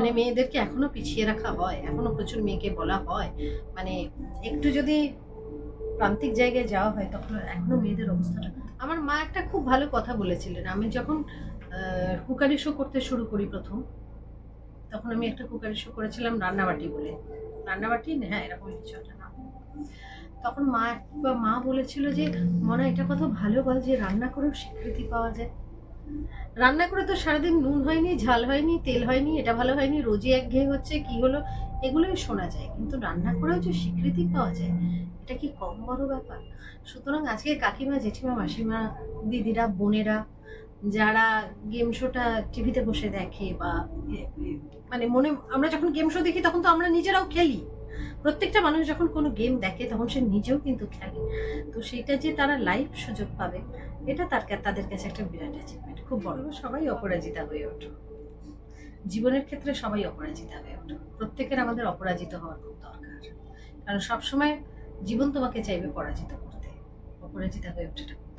মানে মেয়েদেরকে এখনও পিছিয়ে রাখা হয় এখনও প্রচুর মেয়েকে বলা হয়। মানে একটু যদি প্রান্তিক জায়গায় যাওয়া হয় তখন এখনও মেয়েদের অবস্থাটা আমার মা একটা খুব ভালো কথা বলেছিলেন। আমি যখন কুকারি শো করতে শুরু করি প্রথম তখন আমি একটা কুকারি শো করেছিলাম রান্নাবাটি বলে। রান্নাবাটি হ্যাঁ এরকম কিছু একটা নাম। তখন মা বা মা বলেছিল যে মনে এটা কত ভালো বল যে রান্না করেও স্বীকৃতি পাওয়া যায়। রান্না করে তো সারাদিন নুন হয়নি, ঝাল হয়নি, তেল হয়নি, এটা ভালো হয়নি, রোজই একঘেয়ে হচ্ছে, কি হলো? এগুলোই শোনা যায়, কিন্তু রান্না করেও যে স্বীকৃতি পাওয়া যায়, এটা কি কম বড় ব্যাপার? সুতরাং আজকে কাকিমা, জেঠিমা, মাসিমা, দিদিরা, বোনেরা, যারা গেম শোটা টিভিতে বসে দেখে বা মানে মনে, আমরা যখন গেম শো দেখি, তখন তো আমরা নিজেরাও খেলি। প্রত্যেকটা মানুষ যখন কোনো গেম দেখে, তখন সে নিজেও কিন্তু খেলে। তো সেটা যে তারা লাইভ সুযোগ পাবে, এটা তার তাদের কাছে একটা বিরাট অ্যাচিভমেন্ট খুব বড়। সবাই অপরাজিতা হয়ে ওঠো। জীবনের ক্ষেত্রে সবাই অপরাজিতা হয়ে ওঠো। প্রত্যেকের আমাদের অপরাজিত হওয়ার খুব দরকার। কারণ সবসময় জীবন তোমাকে চাইবে পরাজিত করতে। অপরাজিতা হয়ে ওঠাটা।